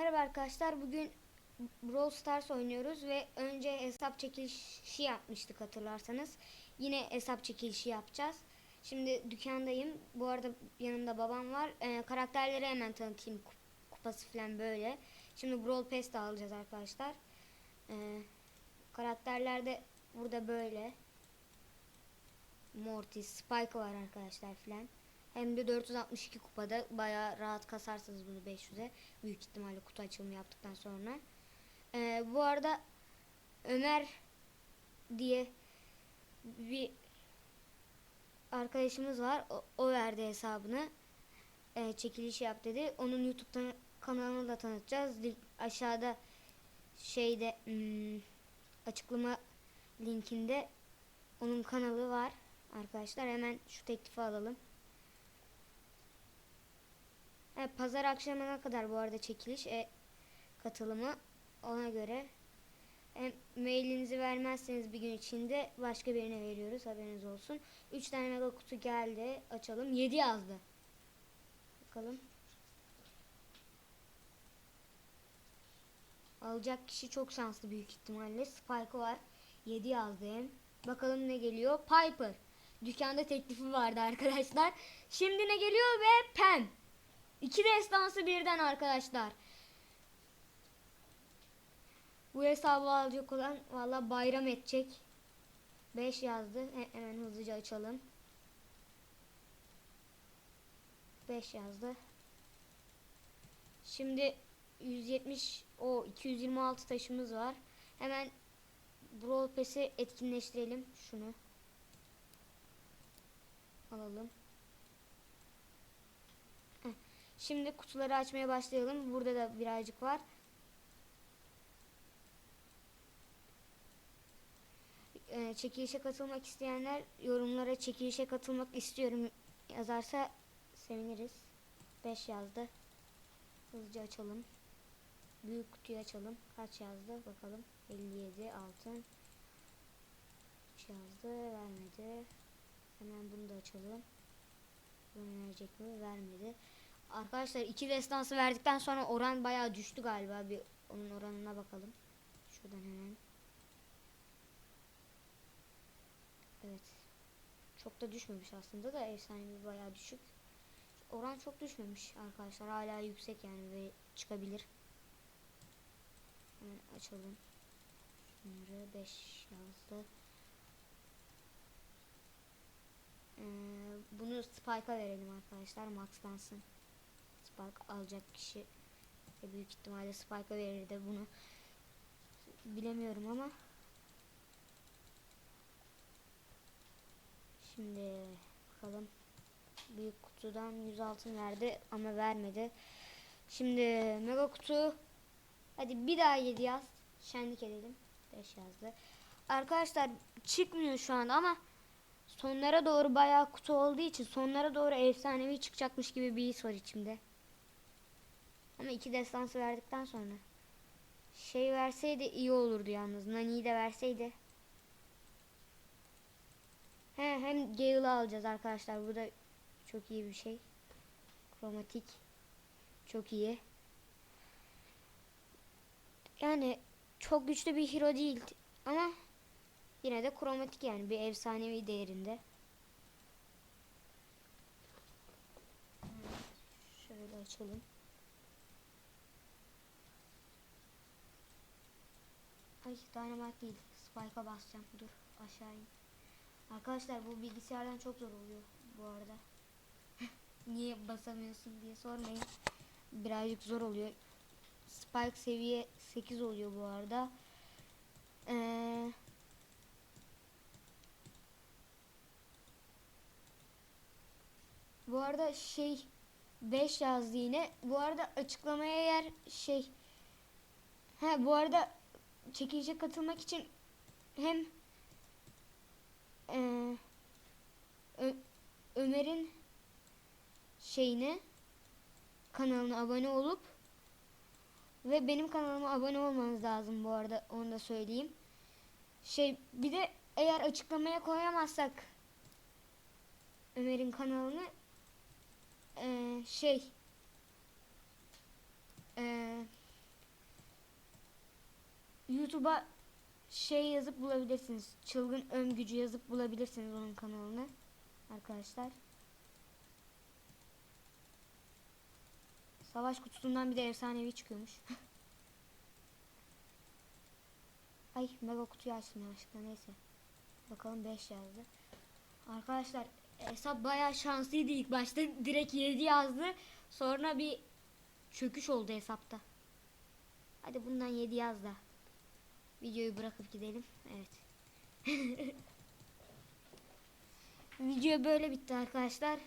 Merhaba arkadaşlar. Bugün Brawl Stars oynuyoruz ve önce hesap çekilişi yapmıştık hatırlarsanız. Yine hesap çekilişi yapacağız. Şimdi dükkandayım. Bu arada yanımda babam var. Ee, karakterleri hemen tanıtayım. Kup- Kupası falan böyle. Şimdi Brawl Pass de alacağız arkadaşlar. Ee, karakterler de burada böyle. Mortis, Spike var arkadaşlar filan. Hem de 462 kupada bayağı rahat kasarsınız bunu 500'e. Büyük ihtimalle kutu açılımı yaptıktan sonra. Ee, bu arada Ömer diye bir arkadaşımız var. O, o verdi hesabını. Ee, çekiliş yap dedi. Onun YouTube tan- kanalını da tanıtacağız. Link aşağıda şeyde hmm, açıklama linkinde onun kanalı var arkadaşlar. Hemen şu teklifi alalım. Evet, pazar akşamına kadar bu arada çekiliş e, katılımı ona göre hem mailinizi vermezseniz bir gün içinde başka birine veriyoruz haberiniz olsun. 3 tane mega kutu geldi açalım 7 yazdı. Bakalım. Alacak kişi çok şanslı büyük ihtimalle. Spike var. 7 yazdı. Bakalım ne geliyor? Piper. Dükkanda teklifi vardı arkadaşlar. Şimdi ne geliyor ve Pam. İki destansı birden arkadaşlar. Bu hesabı alacak olan valla bayram edecek. 5 yazdı. He- hemen hızlıca açalım. 5 yazdı. Şimdi 170 o 226 taşımız var. Hemen Brawl Pass'i etkinleştirelim şunu. Alalım. Şimdi kutuları açmaya başlayalım. Burada da birazcık var. Ee, çekilişe katılmak isteyenler yorumlara çekilişe katılmak istiyorum yazarsa seviniriz. 5 yazdı. Hızlıca açalım. Büyük kutuyu açalım. Kaç yazdı bakalım. 57 altın. 3 yazdı. Vermedi. Hemen bunu da açalım. Bunu verecek mi? Vermedi. Arkadaşlar iki destansı verdikten sonra oran bayağı düştü galiba. Bir onun oranına bakalım. Şuradan hemen. Evet. Çok da düşmemiş aslında da efsanevi bayağı düşük. Oran çok düşmemiş arkadaşlar. Hala yüksek yani ve çıkabilir. Hemen açalım. Şunları 5 yazdı. Ee, bunu Spike'a verelim arkadaşlar. Maxlansın. Spike alacak kişi. Ve büyük ihtimalle Spike'a verir de bunu. Bilemiyorum ama. Şimdi bakalım. Büyük kutudan 100 altın verdi ama vermedi. Şimdi mega kutu. Hadi bir daha 7 yaz. Şenlik edelim. 5 yazdı. Arkadaşlar çıkmıyor şu an ama sonlara doğru bayağı kutu olduğu için sonlara doğru efsanevi çıkacakmış gibi bir his var içimde ama iki destansı verdikten sonra. Şey verseydi iyi olurdu yalnız. Nani'yi de verseydi. He, hem Gale'ı alacağız arkadaşlar. Bu da çok iyi bir şey. Kromatik. Çok iyi. Yani çok güçlü bir hero değil. Ama yine de kromatik yani. Bir efsanevi değerinde. Şöyle açalım. Ay dynamite değil. Spike'a basacağım. Dur aşağı in. Arkadaşlar bu bilgisayardan çok zor oluyor bu arada. Niye basamıyorsun diye sormayın. Birazcık zor oluyor. Spike seviye 8 oluyor bu arada. Ee, bu arada şey 5 yazdı yine. Bu arada açıklamaya yer şey Ha bu arada çekilişe katılmak için hem eee, Ö- Ömer'in şeyine kanalına abone olup ve benim kanalıma abone olmanız lazım bu arada onu da söyleyeyim. Şey bir de eğer açıklamaya koyamazsak Ömer'in kanalını eee, şey eee YouTube'a şey yazıp bulabilirsiniz. Çılgın Öm Gücü yazıp bulabilirsiniz onun kanalını. Arkadaşlar. Savaş kutusundan bir de efsanevi çıkıyormuş. Ay mega kutuyu açtım yanlışlıkla neyse. Bakalım 5 yazdı. Arkadaşlar hesap bayağı şanslıydı ilk başta. Direkt 7 yazdı. Sonra bir çöküş oldu hesapta. Hadi bundan 7 yaz da. Videoyu bırakıp gidelim. Evet. Video böyle bitti arkadaşlar.